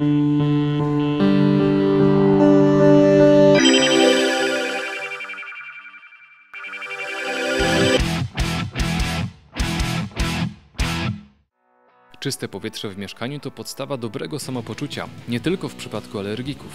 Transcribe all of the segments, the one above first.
Czyste powietrze w mieszkaniu to podstawa dobrego samopoczucia, nie tylko w przypadku alergików.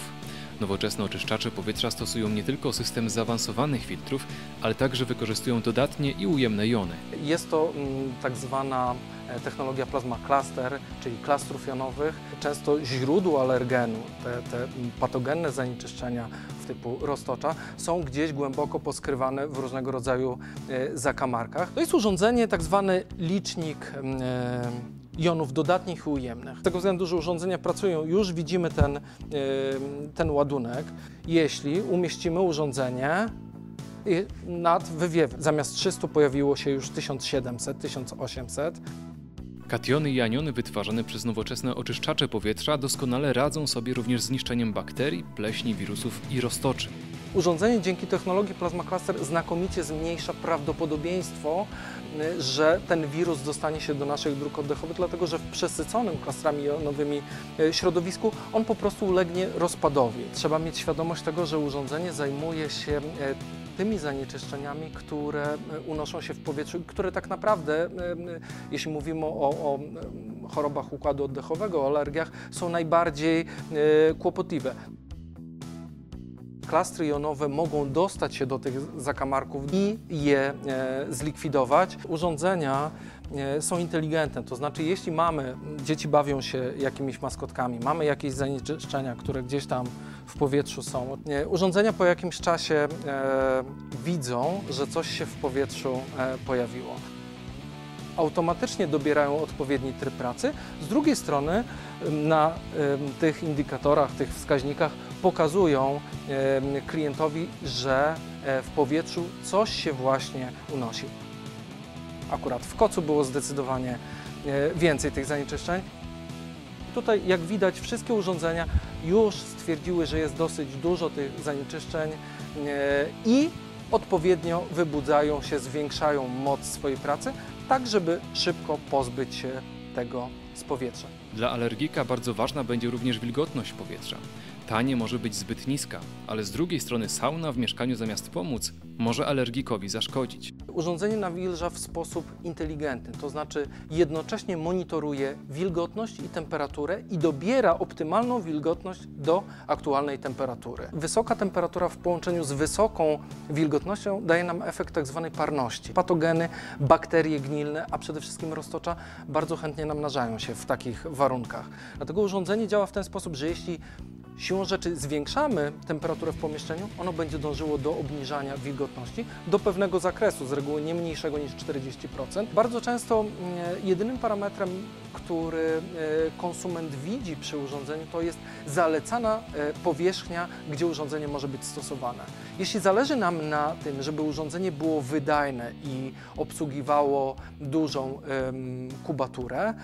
Nowoczesne oczyszczacze powietrza stosują nie tylko system zaawansowanych filtrów, ale także wykorzystują dodatnie i ujemne jony. Jest to mm, tak zwana e, technologia plasma cluster, czyli klastrów jonowych. Często źródło alergenu, te, te patogenne zanieczyszczenia typu roztocza są gdzieś głęboko poskrywane w różnego rodzaju e, zakamarkach. To jest urządzenie, tak zwany licznik mm, e, jonów dodatnich i ujemnych. Z tego względu, że urządzenia pracują, już widzimy ten, e, ten ładunek. Jeśli umieścimy urządzenie nad wywiewem, zamiast 300 pojawiło się już 1700, 1800, Kationy i aniony wytwarzane przez nowoczesne oczyszczacze powietrza doskonale radzą sobie również z niszczeniem bakterii, pleśni, wirusów i roztoczy. Urządzenie dzięki technologii Plasma Cluster znakomicie zmniejsza prawdopodobieństwo, y, że ten wirus dostanie się do naszych dróg oddechowych, dlatego że w przesyconym klastrami jonowymi y, środowisku on po prostu ulegnie rozpadowi. Trzeba mieć świadomość tego, że urządzenie zajmuje się y, tymi zanieczyszczeniami, które unoszą się w powietrzu, które tak naprawdę, jeśli mówimy o, o chorobach układu oddechowego, o alergiach, są najbardziej kłopotliwe klastry jonowe mogą dostać się do tych zakamarków i je e, zlikwidować. Urządzenia e, są inteligentne, to znaczy jeśli mamy, dzieci bawią się jakimiś maskotkami, mamy jakieś zanieczyszczenia, które gdzieś tam w powietrzu są, e, urządzenia po jakimś czasie widzą, że coś się w powietrzu pojawiło automatycznie dobierają odpowiedni tryb pracy. Z drugiej strony na tych indykatorach, tych wskaźnikach pokazują klientowi, że e, w powietrzu coś się właśnie unosi. Akurat w kocu było zdecydowanie e, więcej tych zanieczyszczeń. Tutaj, jak widać, wszystkie urządzenia już stwierdziły, że jest dosyć dużo tych zanieczyszczeń e, i odpowiednio wybudzają się, zwiększają moc swojej pracy, tak żeby szybko pozbyć się tego z powietrza. Dla alergika bardzo ważna będzie również wilgotność powietrza. Ta nie może być zbyt niska, ale z drugiej strony sauna w mieszkaniu zamiast pomóc może alergikowi zaszkodzić. Urządzenie nawilża w sposób inteligentny, to znaczy jednocześnie monitoruje wilgotność i temperaturę i dobiera optymalną wilgotność do aktualnej temperatury. Wysoka temperatura w połączeniu z wysoką wilgotnością daje nam efekt tzw. Tak parności. Patogeny, bakterie gnilne, a przede wszystkim roztocza bardzo chętnie namnażają się w takich warunkach. Dlatego urządzenie działa w ten sposób, że jeśli Siłą rzeczy zwiększamy temperaturę w pomieszczeniu, ono będzie dążyło do obniżania wilgotności do pewnego zakresu, z reguły nie mniejszego niż 40%. Bardzo często mm, jedynym parametrem, który e, konsument widzi przy urządzeniu, to jest zalecana e, powierzchnia, gdzie urządzenie może być stosowane. Jeśli zależy nam na tym, żeby urządzenie było wydajne i obsługiwało dużą kubaturę,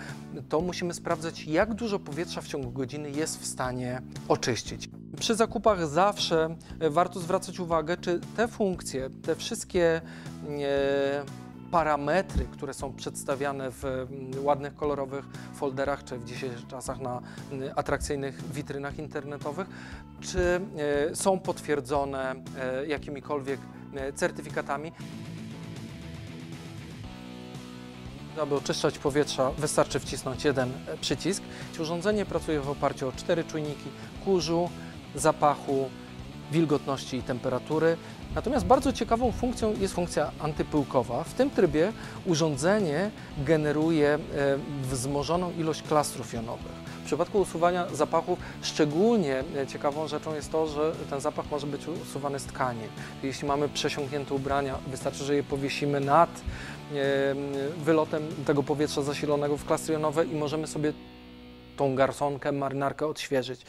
to musimy sprawdzać, jak dużo powietrza w ciągu godziny jest w stanie oczyścić. Przy zakupach zawsze e, warto zwracać uwagę, czy te funkcje, te wszystkie parametry, które są przedstawiane w mm, ładnych, kolorowych folderach, czy w dzisiejszych czasach na mm, atrakcyjnych witrynach internetowych, czy e, są potwierdzone e, jakimikolwiek e, certyfikatami. Aby oczyszczać powietrza wystarczy wcisnąć jeden przycisk. Urządzenie pracuje w oparciu o cztery czujniki kurzu, zapachu, wilgotności i temperatury. Natomiast bardzo ciekawą funkcją jest funkcja antypyłkowa. W tym trybie urządzenie generuje e, wzmożoną ilość klastrów jonowych. W przypadku usuwania zapachów szczególnie e, ciekawą rzeczą jest to, że ten zapach może być usuwany z tkanin. Jeśli mamy przesiąknięte ubrania, wystarczy, że je powiesimy nad e, wylotem tego powietrza zasilonego w klastry jonowe i możemy sobie tą garsonkę, marynarkę odświeżyć.